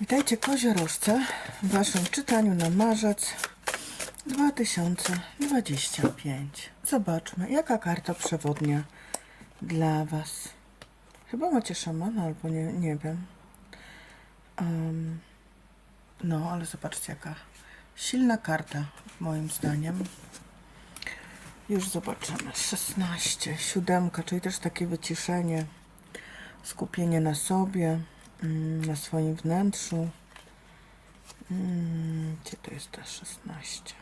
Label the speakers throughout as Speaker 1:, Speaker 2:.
Speaker 1: Witajcie koziorożce w waszym czytaniu na marzec 2025. Zobaczmy, jaka karta przewodnia dla was. Chyba macie szamana, albo nie, nie wiem. Em, no, ale zobaczcie, jaka silna karta, moim zdaniem. Już zobaczymy. 16, siódemka, czyli też takie wyciszenie, skupienie na sobie, na swoim wnętrzu. Mm, Gdzie to jest ta 16?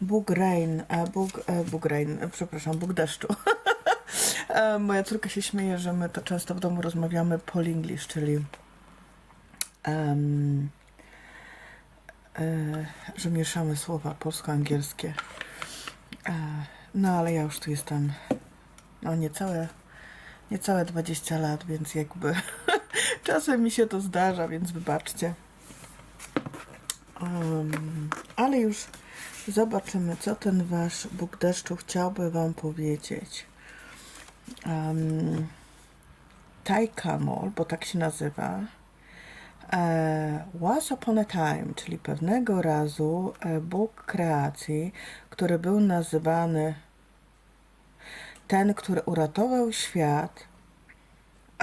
Speaker 1: Bóg Rain, a Bóg, e, Bóg Rain, e, przepraszam, Bóg deszczu. E, Moja córka się śmieje, że my to często w domu rozmawiamy English, czyli em, e, że mieszamy słowa polsko-angielskie. E, no ale ja już tu jestem no niecałe, niecałe 20 lat, więc jakby czasem mi się to zdarza, więc wybaczcie. Em, ale już zobaczymy, co ten wasz Bóg deszczu chciałby wam powiedzieć. Um, Taikamol, bo tak się nazywa, e, Once upon a time, czyli pewnego razu e, Bóg kreacji, który był nazywany ten, który uratował świat,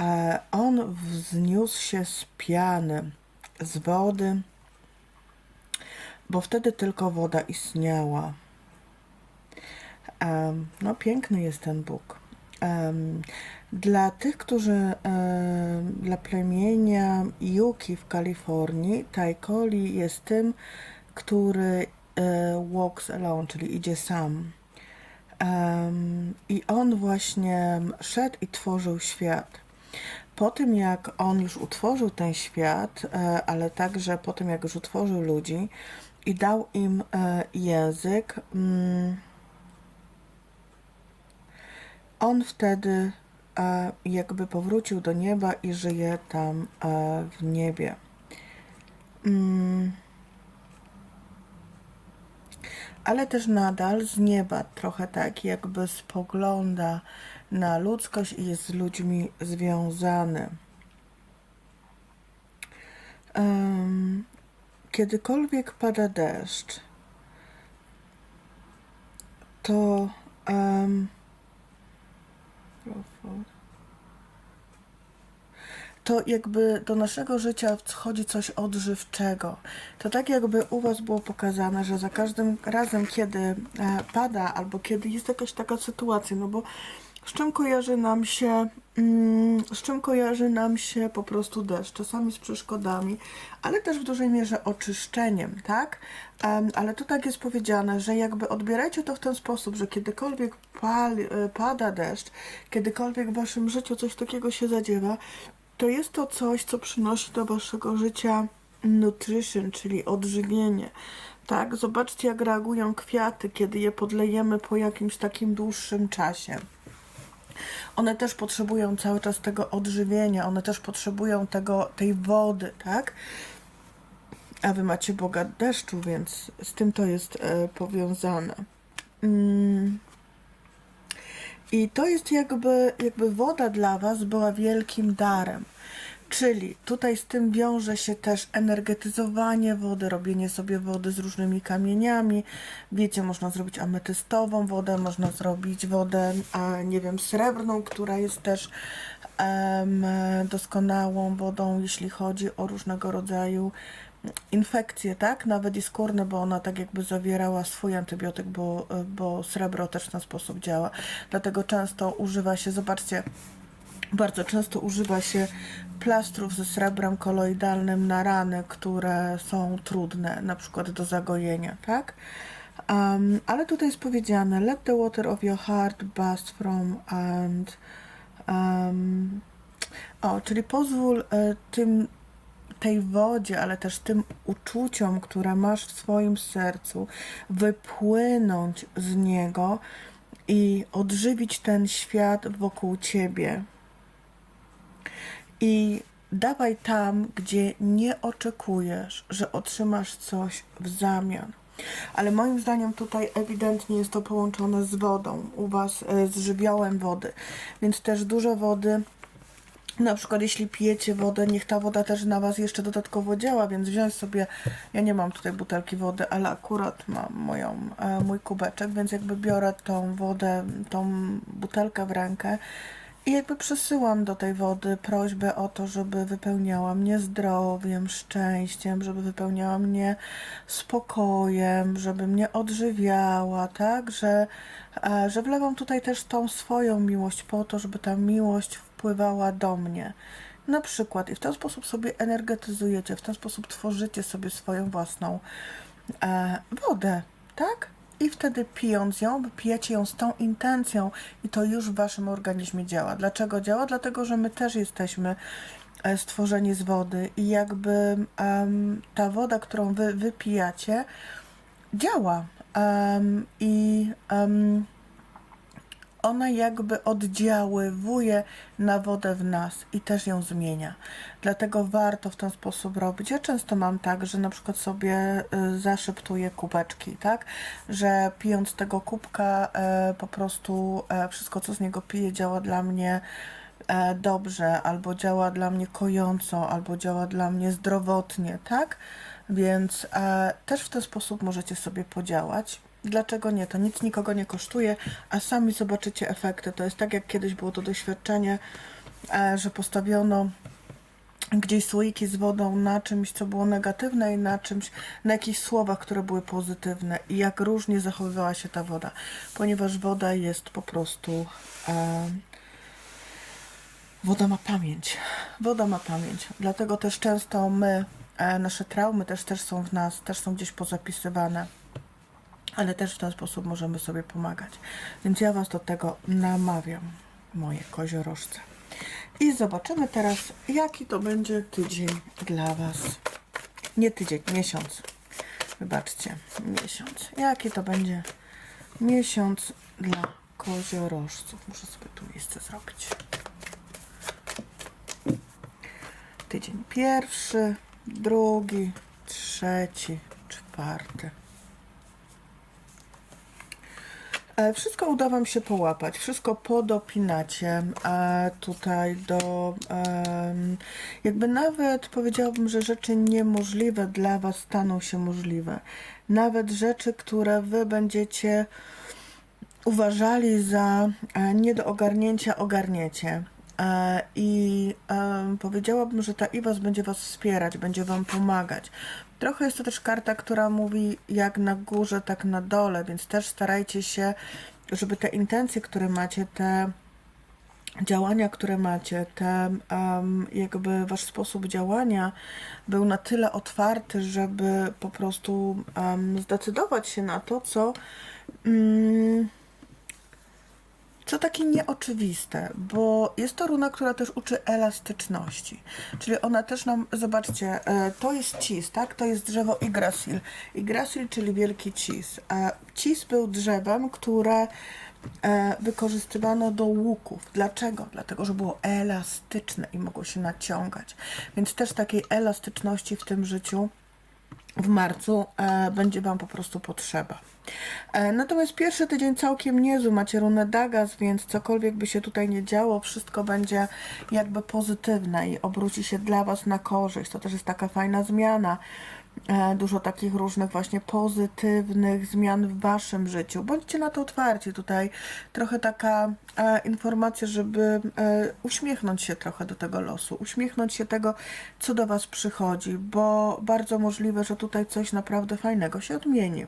Speaker 1: e, on wzniósł się z piany, z wody, bo wtedy tylko woda istniała. Em, No, piękny jest ten Bóg. Em, Dla tych, którzy, dla plemienia Yuki w Kalifornii, Taikoli jest tym, który e, walks alone, czyli idzie sam. I on właśnie szedł i tworzył świat. Po tym, jak on już utworzył ten świat, e, ale także po tym, jak już utworzył ludzi i dał im e, język, mm, on wtedy e, jakby powrócił do nieba i żyje tam w niebie. Mm. Ale też nadal z nieba trochę tak jakby spogląda na ludzkość i jest z ludźmi związany. Em, kiedykolwiek pada deszcz, to em, to jakby do naszego życia wchodzi coś odżywczego. To tak jakby u Was było pokazane, że za każdym razem, kiedy e, pada albo kiedy jest jakaś taka sytuacja, no bo z czym kojarzy nam się, mm, z czym kojarzy nam się po prostu deszcz? Czasami z przeszkodami, ale też w dużej mierze oczyszczeniem, tak? Ale tu tak jest powiedziane, że jakby odbierajcie to w ten sposób, że kiedykolwiek pali, e, pada deszcz, kiedykolwiek w Waszym życiu coś takiego się zadziewa, to jest to coś, co przynosi do Waszego życia nutrition, czyli odżywienie. Tak? Zobaczcie, jak reagują kwiaty, kiedy je podlejemy po jakimś takim dłuższym czasie. One też potrzebują cały czas tego odżywienia, one też potrzebują tego, tej wody, tak? A wy macie Boga deszczu, więc z tym to jest e, powiązane. Mm. I to jest jakby, jakby woda dla Was była wielkim darem. Czyli tutaj z tym wiąże się też energetyzowanie wody, robienie sobie wody z różnymi kamieniami. Wiecie, można zrobić ametystową wodę, można zrobić wodę, nie wiem, srebrną, która jest też em, doskonałą wodą, jeśli chodzi o różnego rodzaju infekcje, tak? Nawet i skórne, bo ona tak jakby zawierała swój antybiotyk, bo, bo srebro też w ten sposób działa. Dlatego często używa się, zobaczcie, bardzo często używa się plastrów ze srebrem koloidalnym na rany, które są trudne, na przykład do zagojenia, tak? Um, ale tutaj jest powiedziane, let the water of your heart burst from and um, o, czyli pozwól e, tym tej wodzie, ale też tym uczuciom, które masz w swoim sercu, wypłynąć z niego i odżywić ten świat wokół ciebie. I dawaj tam, gdzie nie oczekujesz, że otrzymasz coś w zamian. Ale moim zdaniem tutaj ewidentnie jest to połączone z wodą, u Was e, z żywiołem wody, więc też dużo wody. Na przykład jeśli pijecie wodę, niech ta woda też na Was jeszcze dodatkowo działa, więc wziąć sobie, ja nie mam tutaj butelki wody, ale akurat mam moją, e, mój kubeczek, więc jakby biorę tą wodę, tą butelkę w rękę i jakby przesyłam do tej wody prośbę o to, żeby wypełniała mnie zdrowiem, szczęściem, żeby wypełniała mnie spokojem, żeby mnie odżywiała, tak? Że, e, że wlewam tutaj też tą swoją miłość po to, żeby ta miłość wpływała do mnie. Na przykład, i w ten sposób sobie energetyzujecie, w ten sposób tworzycie sobie swoją własną e, wodę, tak? I wtedy pijąc ją, pijecie ją z tą intencją i to już w waszym organizmie działa. Dlaczego działa? Dlatego, że my też jesteśmy e, stworzeni z wody i jakby em, ta woda, którą wy wypijacie, działa. Em, I em, ona jakby oddziaływuje na wodę w nas i też ją zmienia. Dlatego warto w ten sposób robić. Ja często mam tak, że na przykład sobie y, zaszeptuję kubeczki, tak? Że pijąc tego kubka e, po prostu e, wszystko co z niego piję działa dla mnie dobrze, albo działa dla mnie kojąco, albo działa dla mnie zdrowotnie, tak? Więc też w ten sposób możecie sobie podziałać. Dlaczego nie? To nic nikogo nie kosztuje, a sami zobaczycie efekty. To jest tak, jak kiedyś było to doświadczenie, e, że postawiono gdzieś słoiki z wodą na czymś, co było negatywne i na czymś, na jakichś słowach, które były pozytywne i jak różnie zachowywała się ta woda, ponieważ woda jest po prostu e, woda ma pamięć. Woda ma pamięć. Dlatego też często my, e, nasze traumy też, też są w nas, też są gdzieś pozapisywane ale też w ten sposób możemy sobie pomagać. Więc ja Was do tego namawiam, moje koziorożce. I zobaczymy teraz, jaki to będzie tydzień dla Was. Nie tydzień, miesiąc. Wybaczcie, miesiąc. Jaki to będzie miesiąc dla koziorożców. Muszę sobie tu miejsce zrobić. Tydzień pierwszy, drugi, trzeci, czwarty. E, Wszystko uda Wam się połapać, wszystko podopinacie tutaj do, jakby nawet powiedziałabym, że rzeczy niemożliwe dla Was staną się możliwe. Nawet rzeczy, które Wy będziecie uważali za e, nie do ogarnięcia, ogarniecie. E, I em, powiedziałabym, że ta Iwas będzie Was wspierać, będzie Wam pomagać. Trochę jest to też karta, która mówi jak na górze, tak na dole, więc też starajcie się, żeby te intencje, które macie, te działania, które macie, te em, jakby wasz sposób działania był na tyle otwarty, żeby po prostu em, zdecydować się na to, co. Mm, co takie nieoczywiste, bo jest to runa, która też uczy elastyczności. Czyli ona też nam, zobaczcie, e, to jest cis, tak? To jest drzewo Yggdrasil. Yggdrasil, czyli wielki cis. A cis był drzewem, które e, wykorzystywano do łuków. Dlaczego? Dlatego, że było elastyczne i mogło się naciągać. Więc też takiej elastyczności w tym życiu w marcu e, będzie Wam po prostu potrzeba. E, natomiast pierwszy tydzień całkiem niezły, macie runę Dagas, więc cokolwiek by się tutaj nie działo, wszystko będzie jakby pozytywne i obróci się dla Was na korzyść. To też jest taka fajna zmiana. E, dużo takich różnych właśnie pozytywnych zmian w Waszym życiu. Bądźcie na to otwarci. Tutaj trochę taka e, informacja, żeby e, uśmiechnąć się trochę do tego losu, uśmiechnąć się tego, co do Was przychodzi, bo bardzo możliwe, że tutaj coś naprawdę fajnego się odmieni.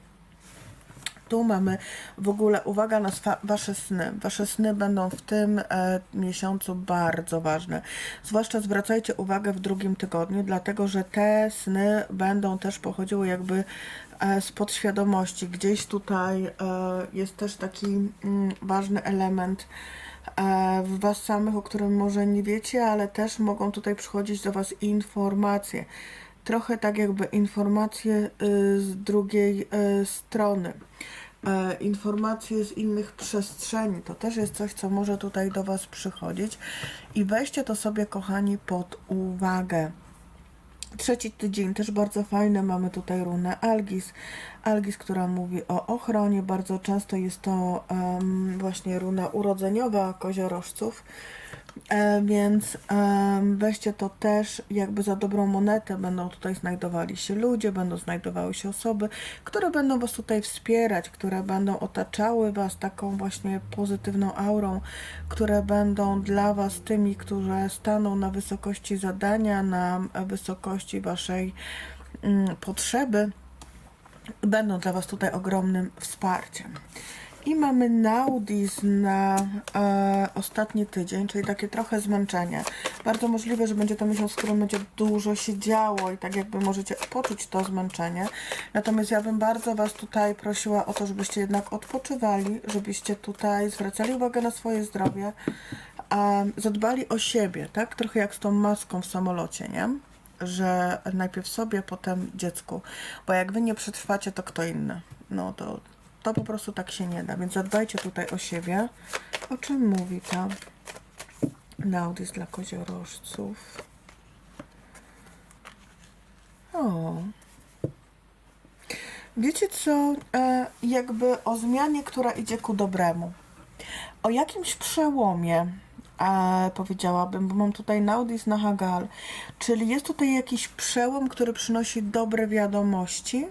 Speaker 1: Tu mamy w ogóle uwaga na wasze sny. Wasze sny będą w tym e, miesiącu bardzo ważne. Zwłaszcza zwracajcie uwagę w drugim tygodniu, dlatego że te sny będą też pochodziły jakby e, z podświadomości. Gdzieś tutaj e, jest też taki mm, ważny element e, w Was samych, o którym może nie wiecie, ale też mogą tutaj przychodzić do Was informacje. Trochę tak jakby informacje y, z drugiej y, strony. E, Informacje z innych przestrzeni. To też jest coś, co może tutaj do Was przychodzić. I weźcie to sobie, kochani, pod uwagę. Trzeci tydzień też bardzo fajny. Mamy tutaj runę Algis. Algis, która mówi o ochronie. Bardzo często jest to em, właśnie runa urodzeniowa koziorożców. E, więc weźcie to też jakby za dobrą monetę. Będą tutaj znajdowali się ludzie, będą znajdowały się osoby, które będą Was tutaj wspierać, które będą otaczały Was taką właśnie pozytywną aurą, które będą dla Was tymi, którzy staną na wysokości zadania, na wysokości Waszej mm, potrzeby będą dla Was tutaj ogromnym wsparciem. I mamy Naudis na e, ostatni tydzień, czyli takie trochę zmęczenie. Bardzo możliwe, że będzie to miesiąc, w którym będzie dużo się działo i tak jakby możecie poczuć to zmęczenie. Natomiast ja bym bardzo Was tutaj prosiła o to, żebyście jednak odpoczywali, żebyście tutaj zwracali uwagę na swoje zdrowie, a zadbali o siebie, tak? Trochę jak z tą maską w samolocie, nie? że najpierw sobie, potem dziecku. Bo jak wy nie przetrwacie, to kto inny. No to, to po prostu tak się nie da. Więc zadbajcie tutaj o siebie. O czym mówi ta Naudis dla koziorożców? O. Wiecie co? E, jakby o zmianie, która idzie ku dobremu. O jakimś przełomie a powiedziałabym, bo mam tutaj Naudis na Hagal, czyli jest tutaj jakiś przełom, który przynosi dobre wiadomości.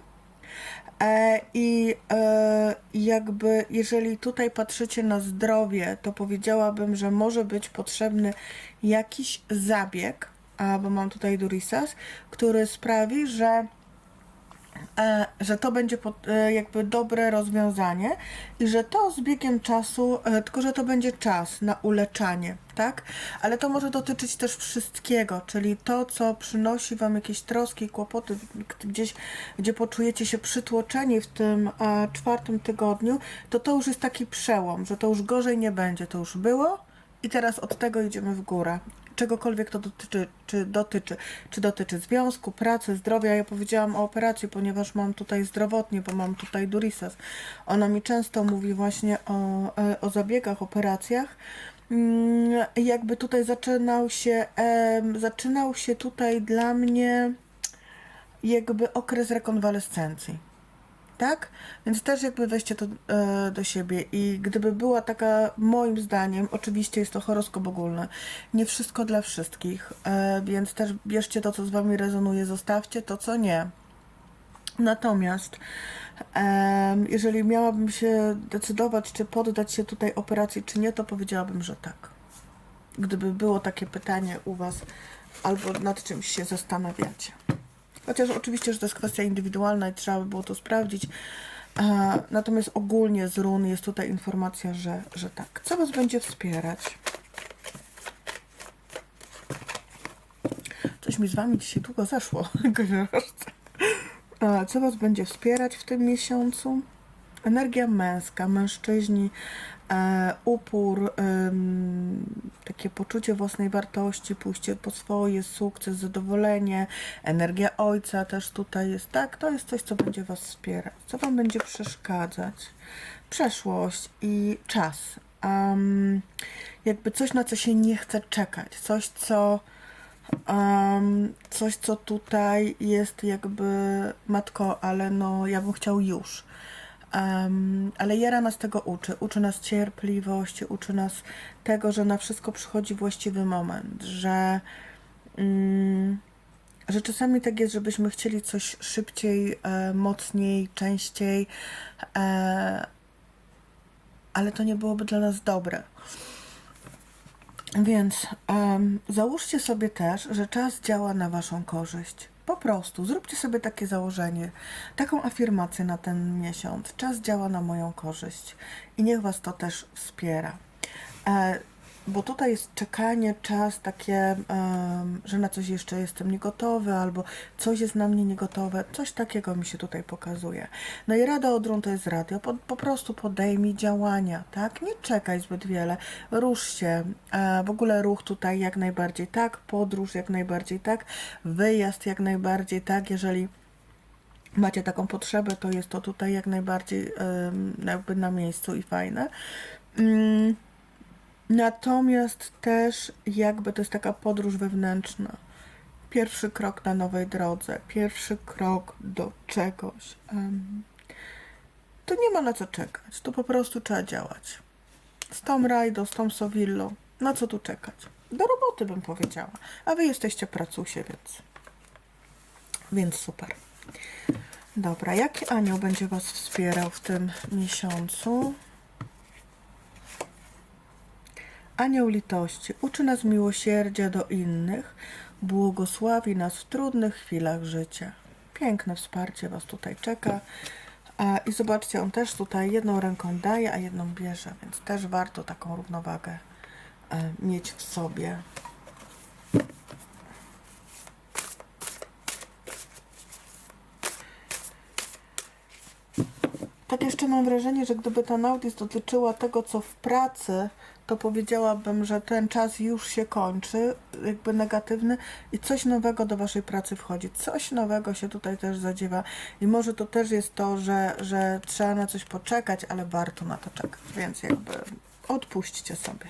Speaker 1: E, I e, jakby, jeżeli tutaj patrzycie na zdrowie, to powiedziałabym, że może być potrzebny jakiś zabieg, bo mam tutaj Durisas, który sprawi, że że to będzie e, jakby dobre rozwiązanie i że to z biegiem czasu, e, tylko że to będzie czas na uleczanie, tak? Ale to może dotyczyć też wszystkiego, czyli to, co przynosi Wam jakieś troski, kłopoty, g- gdzieś, gdzie poczujecie się przytłoczeni w tym e, czwartym tygodniu, to to już jest taki przełom, że to już gorzej nie będzie, to już było i teraz od tego idziemy w górę czegokolwiek to dotyczy, czy dotyczy, czy dotyczy związku, pracy, zdrowia. Ja powiedziałam o operacji, ponieważ mam tutaj zdrowotnie, bo mam tutaj Durisas. Ona mi często mówi właśnie o, e, o zabiegach, operacjach. Mm, Jakby tutaj zaczynał się, zaczynał się tutaj dla mnie jakby okres rekonwalescencji. Tak? Więc też jakby weźcie to e, do siebie i gdyby była taka, moim zdaniem, oczywiście jest to horoskop ogólny, nie wszystko dla wszystkich, e, więc też bierzcie to, co z Wami rezonuje, zostawcie to, co nie. Natomiast em, jeżeli miałabym się decydować, czy poddać się tutaj operacji, czy nie, to powiedziałabym, że tak. Gdyby było takie pytanie u Was, albo nad czymś się zastanawiacie. Chociaż oczywiście, że to jest kwestia indywidualna i trzeba by było to sprawdzić. E, Natomiast ogólnie z run jest tutaj informacja, że, że tak. Co Was będzie wspierać? Coś mi z Wami dzisiaj długo zeszło. E, Co Was będzie wspierać w tym miesiącu? Energia męska, mężczyźni, upór, ym, takie poczucie własnej wartości, pójście po swoje, sukces, zadowolenie, energia ojca też tutaj jest, tak? To jest coś, co będzie Was wspierać, co Wam będzie przeszkadzać. Przeszłość i czas. Em, jakby coś, na co się nie chce czekać, coś, co um, coś, co tutaj jest jakby matko, ale no ja bym chciał już. Um, ale Jara nas tego uczy. Uczy nas cierpliwości, uczy nas tego, że na wszystko przychodzi właściwy moment, że, mm, że czasami tak jest, żebyśmy chcieli coś szybciej, e, mocniej, częściej, e, ale to nie byłoby dla nas dobre. Więc em, załóżcie sobie też, że czas działa na Waszą korzyść. Po prostu zróbcie sobie takie założenie, taką afirmację na ten miesiąc. Czas działa na moją korzyść i niech Was to też wspiera. E, bo tutaj jest czekanie, czas takie, że na coś jeszcze jestem niegotowy, albo coś jest na mnie niegotowe. Coś takiego mi się tutaj pokazuje. No i rada od run to jest radio. Po, po prostu podejmij działania, tak? Nie czekaj zbyt wiele. Rusz się. W ogóle ruch tutaj jak najbardziej tak, podróż jak najbardziej tak, wyjazd jak najbardziej tak, jeżeli macie taką potrzebę, to jest to tutaj jak najbardziej jakby na miejscu i fajne. Natomiast też jakby to jest taka podróż wewnętrzna. Pierwszy krok na nowej drodze, pierwszy krok do czegoś. To nie ma na co czekać, to po prostu trzeba działać. Z tą rajdą, z tą sowillą. Na co tu czekać? Do roboty bym powiedziała. A wy jesteście pracusie, więc, więc super. Dobra, jaki anioł będzie was wspierał w tym miesiącu? Anioł litości uczy nas miłosierdzia do innych, błogosławi nas w trudnych chwilach życia. Piękne wsparcie Was tutaj czeka. A, I zobaczcie, on też tutaj jedną ręką daje, a jedną bierze, więc też warto taką równowagę e, mieć w sobie. Tak jeszcze mam wrażenie, że gdyby ta Naudis dotyczyła tego, co w pracy, to powiedziałabym, że ten czas już się kończy, jakby negatywny i coś nowego do Waszej pracy wchodzi. Coś nowego się tutaj też zadziewa i może to też jest to, że, że trzeba na coś poczekać, ale warto na to czekać, więc jakby odpuśćcie sobie.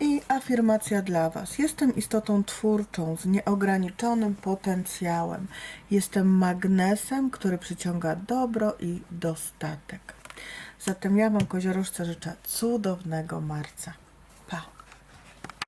Speaker 1: I afirmacja dla Was. Jestem istotą twórczą z nieograniczonym potencjałem. Jestem magnesem, który przyciąga dobro i dostatek. Zatem ja Wam, koziorożce, życzę cudownego marca.